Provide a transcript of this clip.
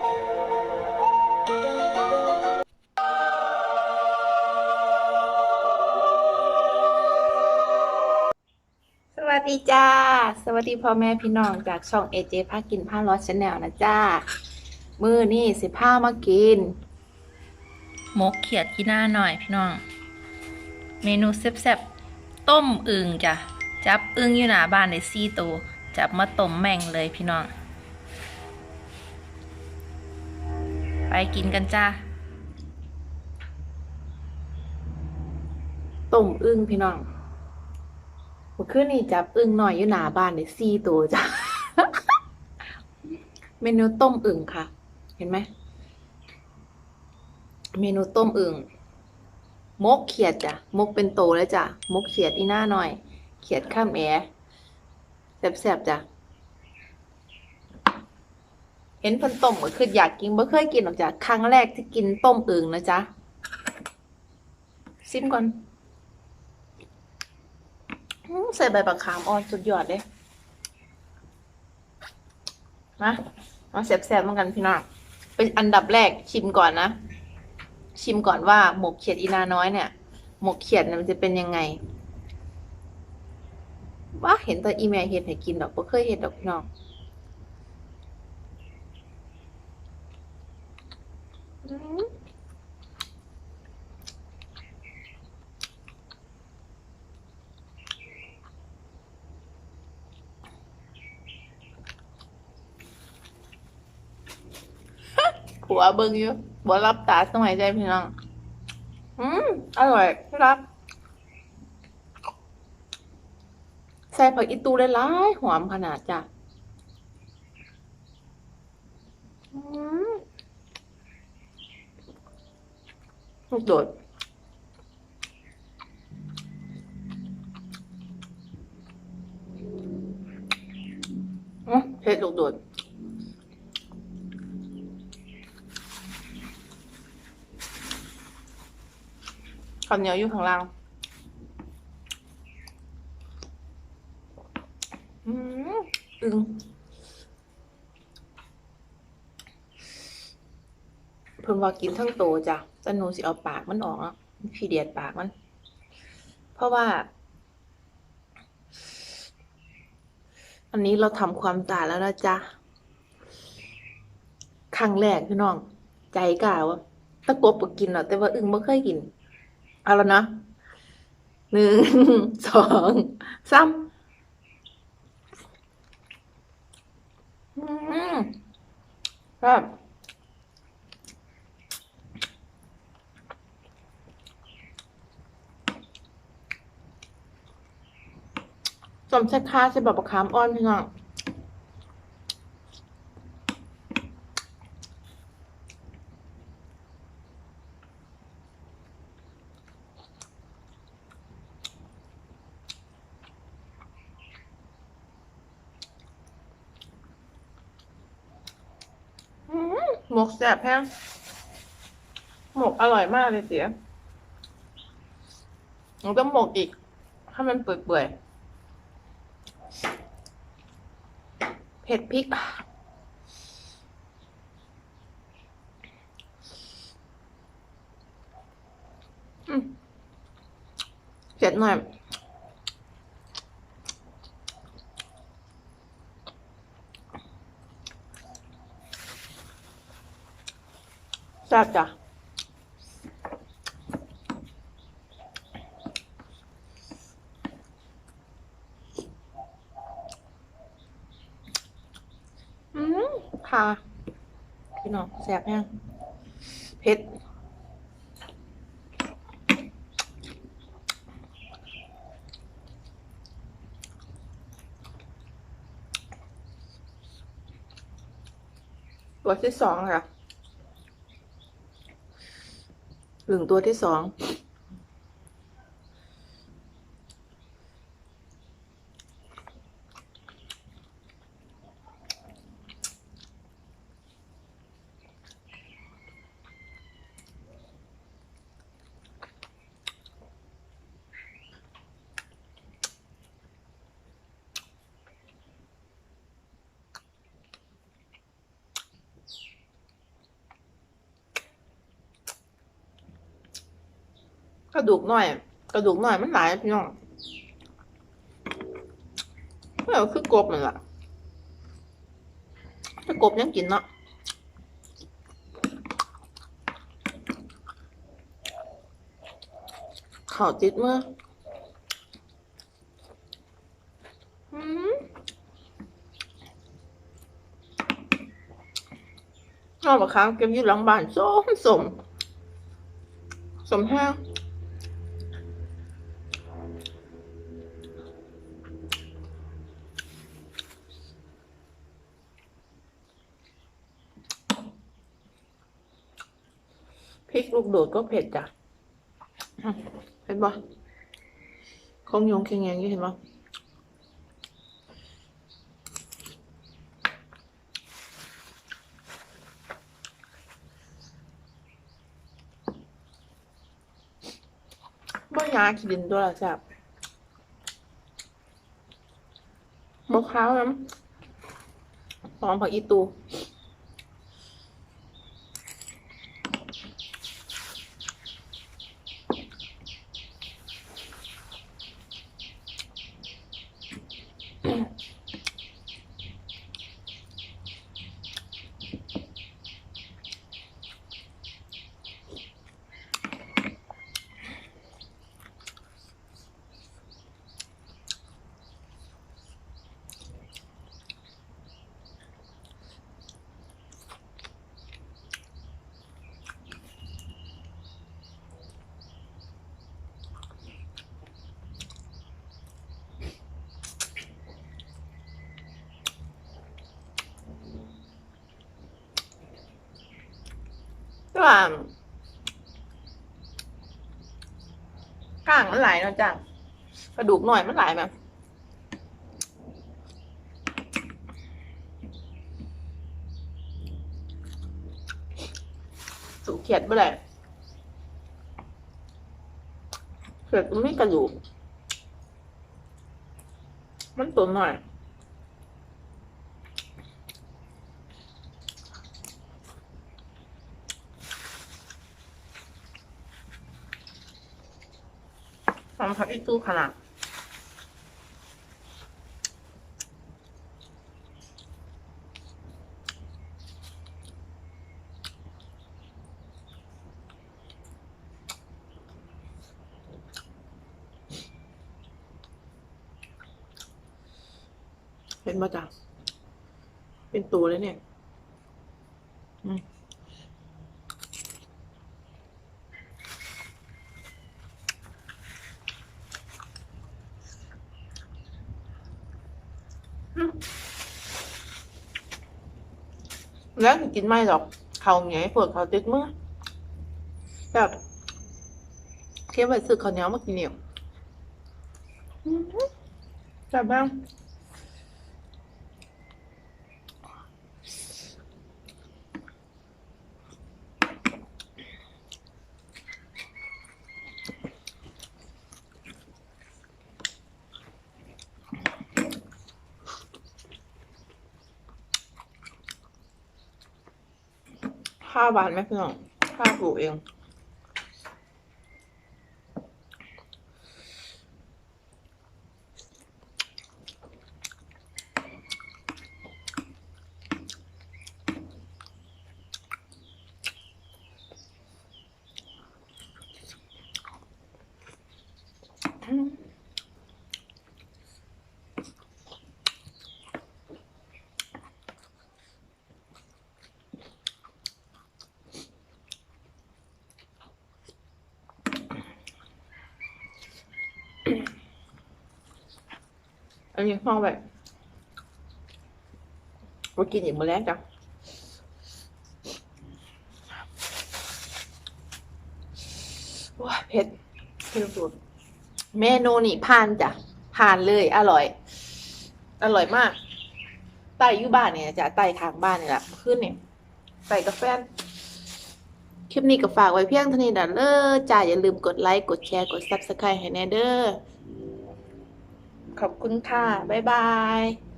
สวัสดีจ้า สวัสดีพ่อแม่พี่น้องจากช่องเอเจพากินผ้าร้อนชาแนลนะจ้า มือนี่สิผ้ามากิน มกเขียดที่หน้าหน่อยพี่น้อง เมนูแซ่บๆต้มอึ่งจ้ะ จับอึ่งอยู่หน้าบ้านในซี่ตัวจับมาต้มแม่งเลยพี่น้อง ไปกินกันจ้าต้มอึ้งพี่น้องเมื่อคืนนี่จับอึ้งหน่อยอยู่หน้าบ้านในซี่ตัวจ้าเมนูต้มอึ่งค่ะ เห็นไหม เมนูต้มอึ่งมกเขียดจ้ะ มกเป็นโตแล้วจ้ะ มกเขียดอีหน้าหน่อย เขียดข้ามแอแซ่บๆจ้ะ เห็นเพิ่นต้มก็คืออยากกินบ่เคยกินหรอกจ้ะครั้งแรกที่กินต้มอึ่งนะจ๊ะซิมก่อนใส่ใบบักขามอ่อนสุดยอดเลยมามาแซ่บๆเหมือนกันพี่น้องเป็นอันดับแรกชิมก่อนนะ ชิมก่อนว่าหมกเขียดอีนาน้อยเนี่ย หมกเขียดมันจะเป็นยังไงว่าเห็นแต่อีเมลเห็ดให้กินดอกบ่เคยเห็ดดอกพี่น้องอืม ผัวเบิ่งอยู่บ่รับตาสมัยใจพี่น้อง อืมอร่อยพี่รัก ใส่ผักอีตูได้หลายหอมขนาดจ้ะ อืม ลูกโดดอืมเผ็ดลูกโดด ข้าวเหนียวอยู่ข้างล่าง อืมอึงเพิ่นว่ากินทั้งโตจ้ะแต่หนูสิเอาปากมันออกเนาะขี้เดียดปากมัน เพราะว่า อันนี้เราทำความสะอาดแล้วนะจ๊ะครั้งแรกพี่น้อง ใจกล้าว่าตะกบก็กินเนาะแต่ว่าอึงไม่เคยกิน เอาแล้วนะหนึ่งสองสามครับ สมใส่คาใส่แบบประคามอ่อนพี่น้องอืมหมกแซ่บแห้งหมกอร่อยมากเลยเสียหนูต้องหมกอีก ให้มันเปื่อยๆ ผ็ดพริก เผ็ดหน่อย แซ่บจ้ะ อื มค่ะพี่น้องแซ่บแห้งเผ็ดตัวที่สองค่ะหนึ่งตัวที่สอง ระดูกหน่อย กระดูกหน่อยมันหลายพี่น้องเออคือกบมันล่ะถ้ากบยังกินเนาะข่าวติดมืออืมเอาบะค้างเก็บยู่หลังบ้านส้มสมสมแห้ง ริกลูกโดดก็เผ็ดจ้ะเห็นปะคงยงเคียงแยงยู่เห็นปะบ่ยาขีดินตัวละแซ่บบ่ขาวน้ำหอมผักอีตู ว่าก้างมันหลายเนาะจ้ะกระดูกหน่อยมันหลายแบบสูเขียดไม่ได้เขียดมันไม่กระดูกมันตัวหน่อย ทำพักอีตู้ขนาดเห็นมาจ้ะเป็นตัวเลยเนี่ย แล้วกินไม่หรอก เขาไงเปิดเขาติดมือแบบเทียบไปซื้อข้าวเหนียวมากินเนียแบบบ้าง ห้าบาทไหมพี่น้องห้าปลูกเอง อันนี้ห้องแบบมากินอีกมาแล้วจ้ะว้าเผ็ดเผ็ดสุดเมนูนี่ผ่านจ้ะผ่านเลย อร่อย อร่อยมากไต่อยู่บ้านเนี่ยจ้ะไต่ทางบ้านเนี่ยแหละขึ้นเนี่ยไต่กาแฟ คลิปนี้ก็ฝากไว้เพียงเท่านี้นเด้อจ้าอย่าลืมกดไลค์กดแชร์กด Subscribe ให้แน่เด้อขอบคุณค่ะ บ๊ายบาย